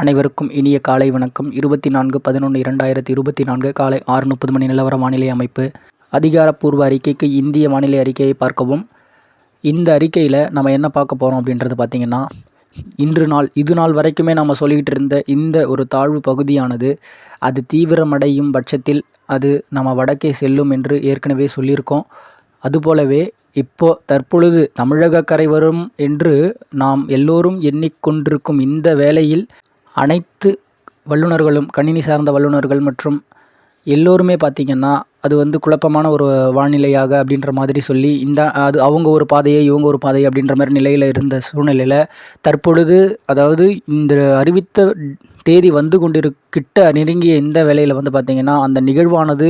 அனைவருக்கும் இனிய காலை வணக்கம். இருபத்தி நான்கு பதினொன்று இரண்டாயிரத்தி இருபத்தி நான்கு காலை ஆறு முப்பது மணி நிலவர வானிலை அமைப்பு. அதிகாரப்பூர்வ அறிக்கைக்கு இந்திய வானிலை அறிக்கையை பார்க்கவும். இந்த அறிக்கையில் நம்ம என்ன பார்க்க போகிறோம் அப்படின்றது பார்த்திங்கன்னா இன்று நாள் இது நாள் வரைக்குமே நம்ம சொல்லிக்கிட்டு இருந்த இந்த ஒரு தாழ்வு பகுதியானது அது தீவிரமடையும் பட்சத்தில் அது நம்ம வடக்கே செல்லும் என்று ஏற்கனவே சொல்லியிருக்கோம். அதுபோலவே இப்போ தற்பொழுது தமிழக கரை வரும் என்று நாம் எல்லோரும் எண்ணிக்கொண்டிருக்கும் இந்த வேளையில் அனைத்து வல்லுநர்களும் கணினி சார்ந்த வல்லுநர்கள் மற்றும் எல்லோருமே பார்த்திங்கன்னா அது வந்து குழப்பமான ஒரு வானிலையாக அப்படின்ற மாதிரி சொல்லி இந்த அது அவங்க ஒரு பாதையை இவங்க ஒரு பாதை அப்படின்ற மாதிரி நிலையில் இருந்த சூழ்நிலையில் தற்பொழுது அதாவது இந்த அறிவித்த தேதி வந்து கொண்டிருக்கிட்ட நெருங்கிய இந்த வேலையில் வந்து பார்த்திங்கன்னா அந்த நிகழ்வானது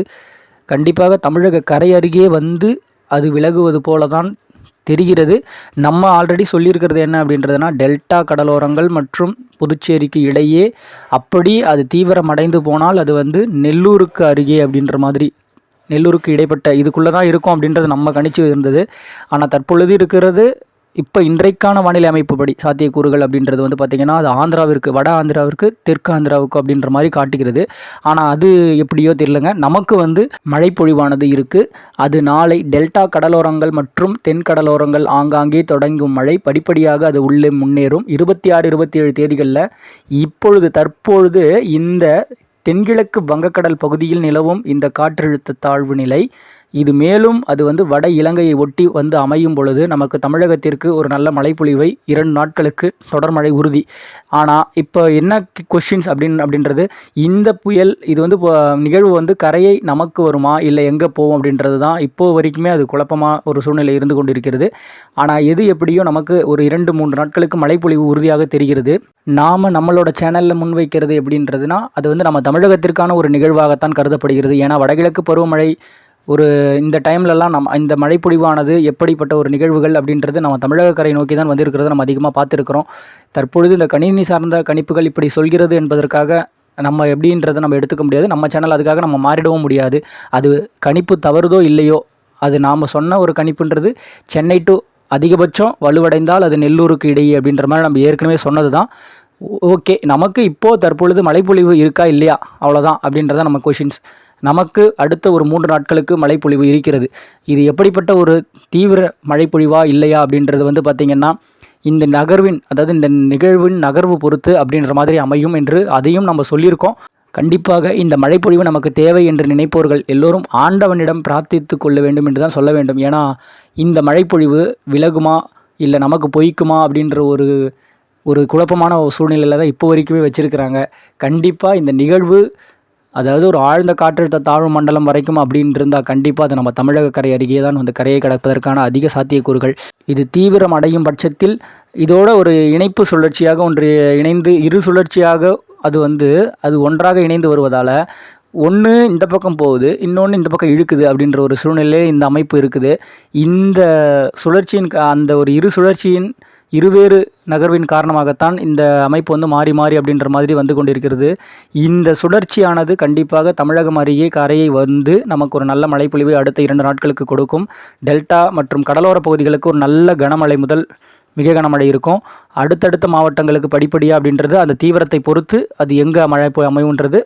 கண்டிப்பாக தமிழக கரை அருகே வந்து அது விலகுவது போல தான் தெரிகிறது. நம்ம ஆல்ரெடி சொல்லியிருக்கிறது என்ன அப்படின்றதுனா டெல்டா கடலோரங்கள் மற்றும் புதுச்சேரிக்கு இடையே அப்படி அது தீவிரமடைந்து போனால் அது வந்து நெல்லூருக்கு அருகே அப்படின்ற மாதிரி நெல்லூருக்கு இடைப்பட்ட இதுக்குள்ளே தான் இருக்கும் அப்படின்றது நம்ம கணிச்சு இருந்தது. ஆனால் தற்பொழுது இருக்கிறது இப்போ இன்றைக்கான வானிலை அமைப்புப்படி சாத்தியக்கூறுகள் அப்படின்றது வந்து பார்த்திங்கன்னா அது ஆந்திராவிற்கு வட ஆந்திராவிற்கு தெற்கு ஆந்திராவுக்கு அப்படின்ற மாதிரி காட்டுகிறது. ஆனால் அது எப்படியோ தெரியலங்க. நமக்கு வந்து மழைப்பொழிவானது இருக்குது அது நாளை டெல்டா கடலோரங்கள் மற்றும் தென் கடலோரங்கள் ஆங்காங்கே தொடங்கும் மழை. படிப்படியாக அது உள்ளே முன்னேறும். இருபத்தி ஆறு இருபத்தி ஏழு தேதிகளில் இப்பொழுது தற்பொழுது இந்த தென்கிழக்கு வங்கக்கடல் பகுதியில் நிலவும் இந்த காற்றழுத்த தாழ்வு நிலை இது மேலும் அது வந்து வட இலங்கையை ஒட்டி வந்து அமையும் பொழுது நமக்கு தமிழகத்திற்கு ஒரு நல்ல மழைப்பொழிவை இரண்டு நாட்களுக்கு தொடர் மழை உறுதி. ஆனால் இப்போ என்ன கொஷின்ஸ் அப்படின்னு அப்படின்றது இந்த புயல் இது வந்து நிகழ்வு வந்து கரையை நமக்கு வருமா இல்லை எங்கே போகும் அப்படின்றது தான் இப்போ வரைக்குமே அது குழப்பமாக ஒரு சூழ்நிலை இருந்து கொண்டிருக்கிறது. ஆனால் எது எப்படியோ நமக்கு ஒரு இரண்டு மூன்று நாட்களுக்கு மழைப்பொழிவு உறுதியாக தெரிகிறது. நாம் நம்மளோட சேனலில் முன்வைக்கிறது எப்படின்றதுனா அது வந்து நம்ம தமிழகத்திற்கான ஒரு நிகழ்வாகத்தான் கருதப்படுகிறது. ஏன்னா வடகிழக்கு பருவமழை ஒரு இந்த டைம்லலாம் நம்ம இந்த மழைப்பொழிவானது எப்படிப்பட்ட ஒரு நிகழ்வுகள் அப்படின்றது நம்ம தமிழக கரை நோக்கி தான் வந்திருக்கிறத நம்ம அதிகமாக பார்த்துருக்குறோம். தற்பொழுது இந்த கணினி சார்ந்த கணிப்புகள் இப்படி சொல்கிறது என்பதற்காக நம்ம எப்படின்றத நம்ம எடுத்துக்க முடியாது. நம்ம சேனல் அதுக்காக நம்ம மாறிடவும் முடியாது. அது கணிப்பு தவறுதோ இல்லையோ அது நாம் சொன்ன ஒரு கணிப்புன்றது சென்னை டு அதிகபட்சம் வலுவடைந்தால் அது நெல்லூருக்கு இடையே அப்படின்ற மாதிரி நம்ம ஏற்கனவே சொன்னது தான் ஓகே நமக்கு இப்போது தற்பொழுது மழைப்பொழிவு இருக்கா இல்லையா? அவ்வளோதான் அப்படின்றத நம்ம கொஷின்ஸ் நமக்கு அடுத்த ஒரு மூன்று நாட்களுக்கு மழைப்பொழிவு இருக்கிறது. இது எப்படிப்பட்ட ஒரு தீவிர மழைப்பொழிவா இல்லையா அப்படின்றது வந்து பார்த்திங்கன்னா இந்த நகர்வின் அதாவது இந்த நிகழ்வின் நகர்வு பொறுத்து அப்படின்ற மாதிரி அமையும் என்று அதையும் நம்ம சொல்லியிருக்கோம். கண்டிப்பாக இந்த மழைப்பொழிவு நமக்கு தேவை என்று நினைப்பவர்கள் எல்லோரும் ஆண்டவனிடம் பிரார்த்தித்து கொள்ள வேண்டும் என்று தான் சொல்ல வேண்டும். ஏன்னா இந்த மழைப்பொழிவு விலகுமா இல்லை நமக்கு பொய்க்குமா அப்படின்ற ஒரு ஒரு குழப்பமான சூழ்நிலையில் தான் இப்போ வரைக்குமே வச்சுருக்கிறாங்க. கண்டிப்பாக இந்த நிகழ்வு அதாவது ஒரு ஆழ்ந்த காற்றழுத்த தாழ்வு மண்டலம் வரைக்கும் அப்படின்னு இருந்தால் கண்டிப்பாக அது நம்ம தமிழக கரை அருகே தான் வந்து கரையை கடப்பதற்கான அதிக சாத்தியக்கூறுகள். இது தீவிரம் அடையும் பட்சத்தில் இதோட ஒரு இணைப்பு சுழற்சியாக ஒன்று இணைந்து இரு சுழற்சியாக அது வந்து அது ஒன்றாக இணைந்து வருவதால் ஒன்று இந்த பக்கம் போகுது இன்னொன்று இந்த பக்கம் இழுக்குது அப்படின்ற ஒரு சூழ்நிலையில் இந்த அமைப்பு இருக்குது. இந்த சுழற்சியின் அந்த ஒரு இரு சுழற்சியின் இருவேறு நகர்வின் காரணமாகத்தான் இந்த அமைப்பு வந்து மாறி மாறி அப்படின்ற மாதிரி வந்து கொண்டிருக்கிறது. இந்த சுழற்சியானது கண்டிப்பாக தமிழகம் அருகே கரையை வந்து நமக்கு ஒரு நல்ல மழைப்பொழிவை அடுத்த இரண்டு நாட்களுக்கு கொடுக்கும். டெல்டா மற்றும் கடலோர பகுதிகளுக்கு ஒரு நல்ல கனமழை முதல் மிக கனமழை இருக்கும். அடுத்தடுத்த மாவட்டங்களுக்கு படிப்படியாக அப்படின்றது அந்த தீவிரத்தை பொறுத்து அது எங்கே மழை போய் அமையுன்றது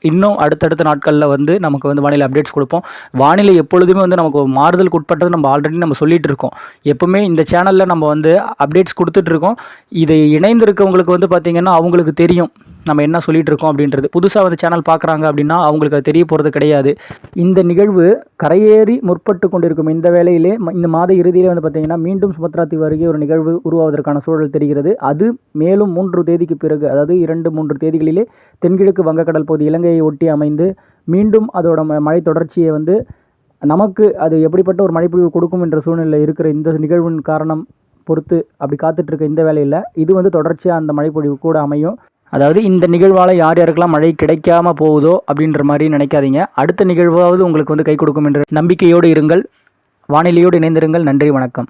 இன்னும் அடுத்தடுத்த நாட்களில் வந்து நமக்கு வந்து வானிலை அப்டேட்ஸ் கொடுப்போம். வானிலை எப்பொழுதுமே வந்து நமக்கு மாறுதலுக்கு உட்பட்டது நம்ம ஆல்ரெடி நம்ம சொல்லிகிட்டு இருக்கோம். எப்போவுமே இந்த சேனலில் நம்ம வந்து அப்டேட்ஸ் கொடுத்துட்ருக்கோம் இதை இணைந்திருக்கவங்களுக்கு வந்து பார்த்திங்கன்னா அவங்களுக்கு தெரியும். நம்ம என்ன சொல்லிகிட்டு இருக்கோம் அப்படின்றது. புதுசாக வந்து சேனல் பார்க்குறாங்க அப்படின்னா அவங்களுக்கு அது தெரிய போகிறது கிடையாது. இந்த நிகழ்வு கரையேறி முற்பட்டு கொண்டிருக்கும். இந்த வேலையிலே இந்த மாத இறுதியிலே வந்து பார்த்திங்கன்னா மீண்டும் சுபத்ரா தீவு அருகே ஒரு நிகழ்வு உருவாவதற்கான சூழல் தெரிகிறது. அது மேலும் மூன்று தேதிக்கு பிறகு அதாவது இரண்டு மூன்று தேதிகளிலே தென்கிழக்கு வங்கக்கடல் பகுதி இலங்கையை ஒட்டி அமைந்து மீண்டும் அதோட மழை தொடர்ச்சியை வந்து நமக்கு அது எப்படிப்பட்ட ஒரு மழைப்பொழிவு கொடுக்கும் என்ற சூழ்நிலை இருக்கிற இந்த நிகழ்வின் காரணம் பொறுத்து அப்படி காத்துட்ருக்க இந்த வேலையில் இது வந்து தொடர்ச்சியாக அந்த மழைப்பொழிவு கூட அமையும். அதாவது இந்த நிகழ்வால் யார் யாருக்கெல்லாம் மழை கிடைக்காம போகுதோ அப்படின்ற மாதிரி நினைக்காதீங்க. அடுத்த நிகழ்வாவது உங்களுக்கு வந்து கை கொடுக்கும் என்ற நம்பிக்கையோடு இருங்கள். வானிலையோடு இணைந்திருங்கள். நன்றி வணக்கம்.